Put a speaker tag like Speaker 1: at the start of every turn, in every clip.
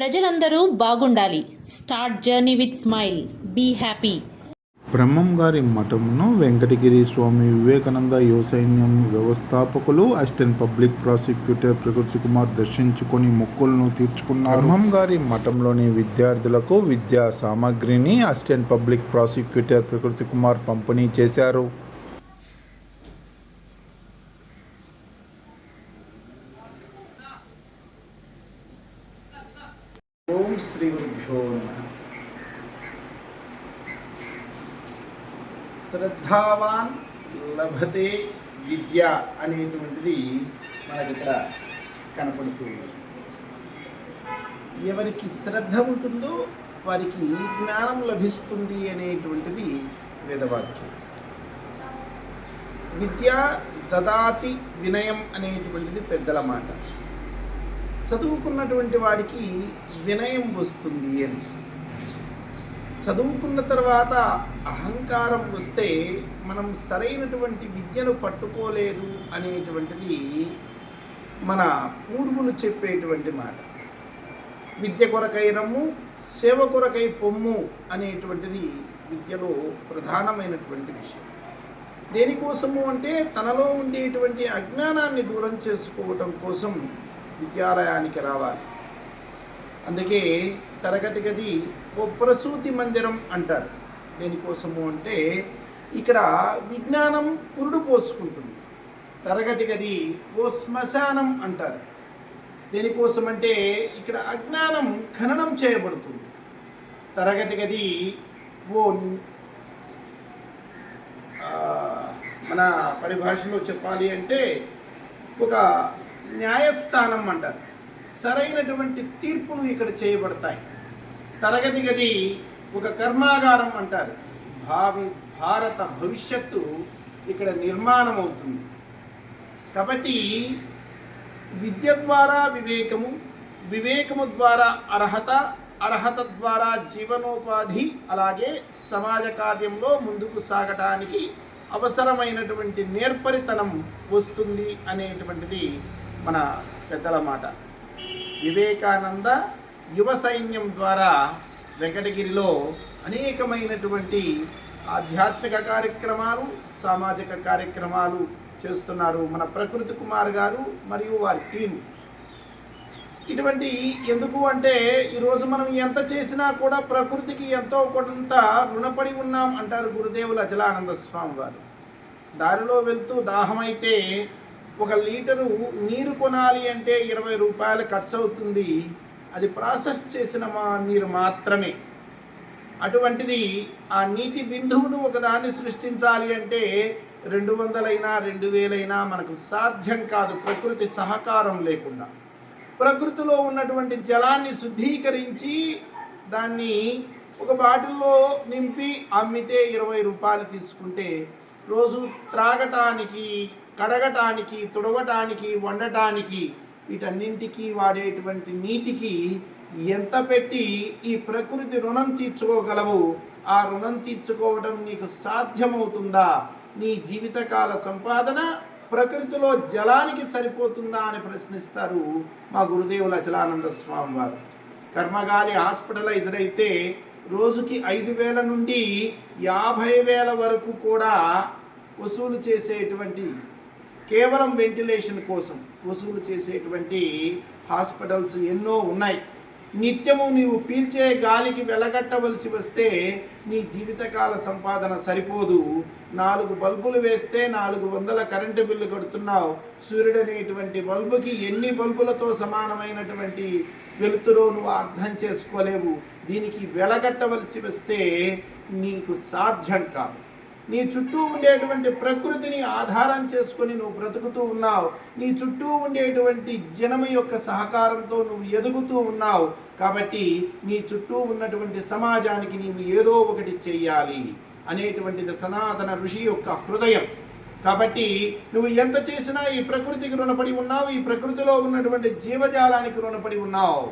Speaker 1: ప్రజలందరూ బాగుండాలి. Start journey with smile. Be happy.
Speaker 2: Brahmam గారి మఠమును వెంకటగిరి స్వామి వివేకానంద యువ సైన్యం వ్యవస్థాపకులు అసిస్టెంట్ పబ్లిక్ ప్రాసిక్యూటర్ ప్రకృతి కుమార్ దర్శించుకొని మొక్కులను తీర్చుకున్నారు. బ్రహ్మం గారి మఠంలోని విద్యార్థులకు విద్యా సామాగ్రిని అసిస్టెంట్ పబ్లిక్ ప్రాసిక్యూటర్ ప్రకృతి కుమార్ పంపిణీ చేశారు.
Speaker 3: ఓం నమ శ్రద్ధావాన్ లభతే విద్య అనేటువంటిది మనకి ఇక్కడ కనపడుతుంది ఎవరికి శ్రద్ధ ఉంటుందో వారికి జ్ఞానం లభిస్తుంది అనేటువంటిది వేదవాక్యం. విద్య దదాతి వినయం అనేటువంటిది పెద్దల మాట. చదువుకున్నటువంటి వాడికి వినయం వస్తుంది అని. చదువుకున్న తర్వాత అహంకారం వస్తే మనం సరైనటువంటి విద్యను పట్టుకోలేదు అనేటువంటిది మన పూర్వులు చెప్పేటువంటి మాట. విద్య కొరకై రమ్ము సేవ కొరకై పొమ్ము అనేటువంటిది విద్యలో ప్రధానమైనటువంటి విషయం. దేనికోసము అంటే తనలో ఉండేటువంటి అజ్ఞానాన్ని దూరం చేసుకోవటం కోసం విద్యాలయానికి రావాలి. అందుకే తరగతి గది ఓ ప్రసూతి మందిరం అంటారు. దేనికోసము అంటే ఇక్కడ విజ్ఞానం పురుడు పోసుకుంటుంది. తరగతి గది ఓ శ్మశానం అంటారు. దేనికోసం అంటే ఇక్కడ అజ్ఞానం ఖననం చేయబడుతుంది. తరగతి గది ఓ మన పరిభాషలో చెప్పాలి అంటే ఒక న్యాయస్థానం అంటారు సరైనటువంటి తీర్పులు ఇక్కడ చేయబడతాయి. తరగతి గది ఒక కర్మాగారం అంటారు. భావి భారత భవిష్యత్తు ఇక్కడ నిర్మాణం అవుతుంది కాబట్టి విద్య ద్వారా వివేకము వివేకము ద్వారా అర్హత అర్హత ద్వారా జీవనోపాధి అలాగే సమాజ కార్యంలో ముందుకు సాగటానికి అవసరమైనటువంటి నేర్పరితనం వస్తుంది అనేటువంటిది మన పెద్దల మాట. వివేకానంద యువ సైన్యం ద్వారా వెంకటగిరిలో అనేకమైనటువంటి ఆధ్యాత్మిక కార్యక్రమాలు సామాజిక కార్యక్రమాలు చేస్తున్నారు మన ప్రకృతి కుమార్ గారు మరియు వారి టీం ఇటువంటి ఎందుకు అంటే ఈరోజు మనం ఎంత చేసినా కూడా ప్రకృతికి ఎంతో కొంత రుణపడి ఉన్నాం అంటారు గురుదేవులు అచలానంద స్వామి వారు. దారిలో వెళ్తూ దాహమైతే ఒక లీటరు నీరు కొనాలి అంటే ఇరవై రూపాయలు ఖర్చు అవుతుంది అది ప్రాసెస్ చేసిన మా నీరు మాత్రమే. అటువంటిది ఆ నీటి బిందువును ఒకదాన్ని సృష్టించాలి అంటే రెండు వందలైనా రెండు వేలైనా మనకు సాధ్యం కాదు. ప్రకృతి సహకారం లేకుండా. ప్రకృతిలో ఉన్నటువంటి జలాన్ని శుద్ధీకరించి దాన్ని ఒక బాటిల్లో నింపి అమ్మితే ఇరవై రూపాయలు తీసుకుంటే రోజు త్రాగటానికి కడగటానికి తుడవటానికి వండటానికి వీటన్నింటికి వాడేటువంటి నీటికి ఎంత పెట్టి ఈ ప్రకృతి రుణం తీర్చుకోగలవు? ఆ రుణం తీర్చుకోవడం నీకు సాధ్యమవుతుందా? నీ జీవితకాల సంపాదన ప్రకృతిలో జలానికి సరిపోతుందా అని ప్రశ్నిస్తారు మా గురుదేవుల అచలానంద స్వామి వారు. కర్మగాలి హాస్పిటలైజ్డ్ అయితే రోజుకి ఐదు వేల నుండి యాభై వేల వరకు కూడా వసూలు చేసేటువంటి కేవలం వెంటిలేషన్ కోసం వసూలు చేసేటువంటి హాస్పిటల్స్ ఎన్నో ఉన్నాయి. నిత్యము నీవు పీల్చే గాలికి వెలగట్టవలసి వస్తే నీ జీవితకాల సంపాదన సరిపోదు. నాలుగు బల్బులు వేస్తే నాలుగు వందల కరెంటు బిల్లు కడుతున్నావు. సూర్యుడు అనేటువంటి బల్బుకి ఎన్ని బల్బులతో సమానమైనటువంటి వెలుతురో నువ్వు అర్థం చేసుకోలేవు. దీనికి వెలగట్టవలసి వస్తే నీకు సాధ్యం కాదు. నీ చుట్టూ ఉండేటువంటి ప్రకృతిని ఆధారం చేసుకొని నువ్వు బ్రతుకుతూ ఉన్నావు. నీ చుట్టూ ఉండేటువంటి జనము యొక్క సహకారంతో నువ్వు ఎదుగుతూ ఉన్నావు. కాబట్టి నీ చుట్టూ ఉన్నటువంటి సమాజానికి నీవు ఏదో ఒకటి చెయ్యాలి అనేటువంటిది సనాతన ఋషి యొక్క హృదయం. కాబట్టి నువ్వు ఎంత చేసినా ఈ ప్రకృతికి రుణపడి ఉన్నావు ఈ ప్రకృతిలో ఉన్నటువంటి జీవజాలానికి రుణపడి ఉన్నావు.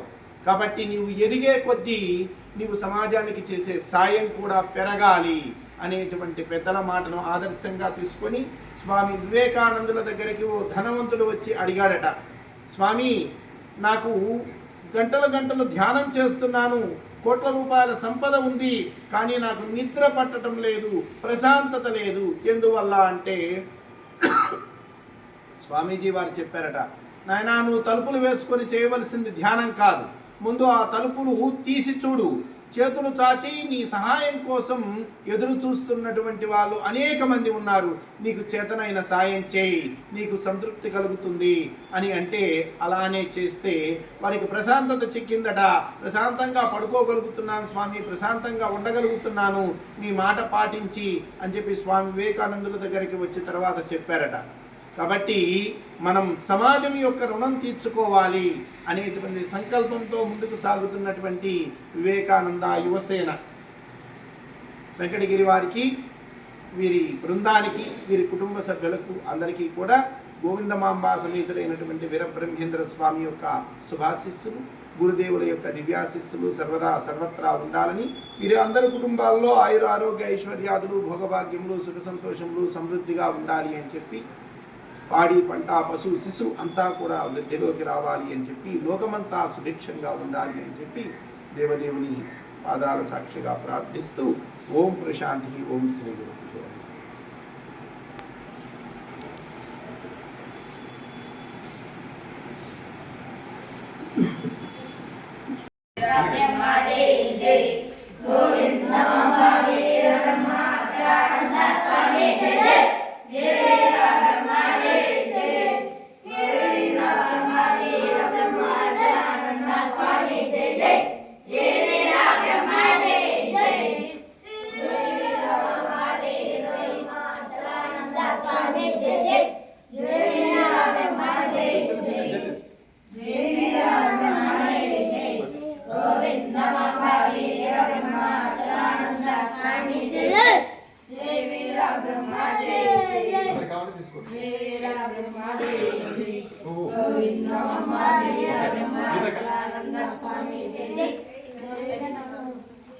Speaker 3: కాబట్టి నీవు ఎదిగే కొద్దీ నీవు సమాజానికి చేసే సాయం కూడా పెరగాలి. అనేటువంటి పెద్దల మాటను ఆదర్శంగా తీసుకొని స్వామి వివేకానందుల దగ్గరికి ఓ ధనవంతుడు వచ్చి అడిగాడట స్వామి నాకు గంటలు గంటలు ధ్యానం చేస్తున్నాను కోట్ల రూపాయల సంపద ఉంది కానీ నాకు నిద్ర పట్టడం లేదు ప్రశాంతత లేదు ఎందువల్ల అంటే స్వామీజీ వారు చెప్పారట నాయన నువ్వు తలుపులు వేసుకొని చేయవలసింది ధ్యానం కాదు ముందు ఆ తలుపులు తీసి చూడు చేతులు చాచి నీ సహాయం కోసం ఎదురు చూస్తున్నటువంటి వాళ్ళు అనేక మంది ఉన్నారు. నీకు చేతనైన సాయం చేయి. నీకు సంతృప్తి కలుగుతుంది అని అంటే అలానే చేస్తే వారికి ప్రశాంతత చిక్కిందట. ప్రశాంతంగా పడుకోగలుగుతున్నాను స్వామి ప్రశాంతంగా ఉండగలుగుతున్నాను. నీ మాట పాటించి అని చెప్పి స్వామి వివేకానందుల దగ్గరికి వచ్చిన తర్వాత చెప్పారట. కాబట్టి మనం సమాజం యొక్క రుణం తీర్చుకోవాలి అనేటువంటి సంకల్పంతో ముందుకు సాగుతున్నటువంటి వివేకానంద యువసేన వెంకటగిరి వారికి వీరి బృందానికి వీరి కుటుంబ సభ్యులకు అందరికీ కూడా గోవిందమాంబా సమేతుడైనటువంటి వీరబ్రహ్మేంద్ర స్వామి యొక్క శుభాశిస్సులు గురుదేవుల యొక్క దివ్యాశిస్సులు సర్వదా సర్వత్రా ఉండాలని వీరి అందరి కుటుంబాల్లో ఆయుర ఆరోగ్య ఐశ్వర్యాదులు భోగభాగ్యములు సుఖ సంతోషములు సమృద్ధిగా ఉండాలి అని చెప్పి పాడి పంట పశువు శిశువు అంతా కూడా వృద్ధిలోకి రావాలి అని చెప్పి లోకమంతా సుభిక్షంగా ఉండాలి అని చెప్పి దేవదేవుని పాదాల సాక్షిగా ప్రార్థిస్తూ ఓం ప్రశాంతి ఓం శ్రీ గురు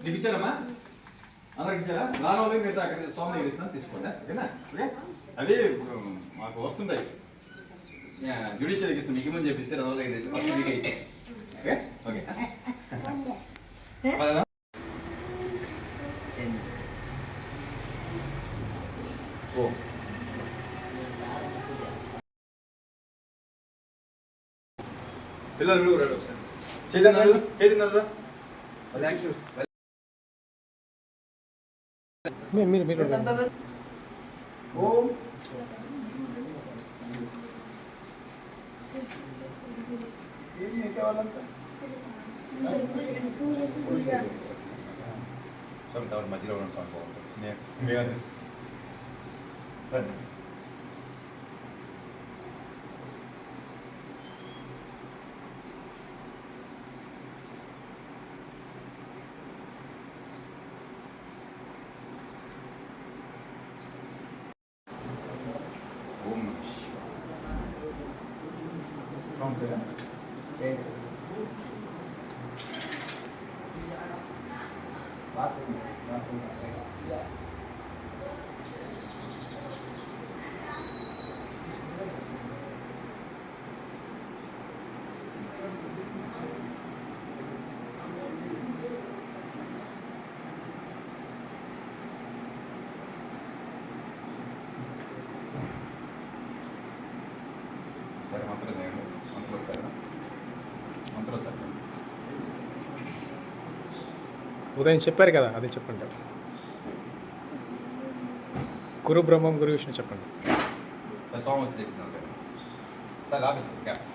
Speaker 4: నీకు ఇచ్చారమ్మా అందరికి ఇచ్చారా? వాళ్ళకి మిగతా అక్కడ స్వామి దగ్గర ఇస్తాను తీసుకోండి. ఓకేనా? ఓకే? అవి మాకు వస్తుంటాయి. జ్యుడిషియల్కి ఇస్తాం. మీకు మీకే ఇచ్చాం. ఓకే? ఓకే. పిల్లలు మీరు కూడా రండి ఒకసారి. చైతన్య చైతన్య థ్యాంక్ యూ
Speaker 3: ఓం.
Speaker 4: మధ్యలో ఉన్న స్వామి బాగుంటుంది నే- మీరు రండి. ఓం నమః శివాయ. స్వామి పేరా? సరే మంత్రం చేయండి
Speaker 5: ఉదయం చెప్పారు కదా అదే చెప్పండి. గురు బ్రహ్మం గురు విష్ణు చెప్పండి.
Speaker 4: Sir office cap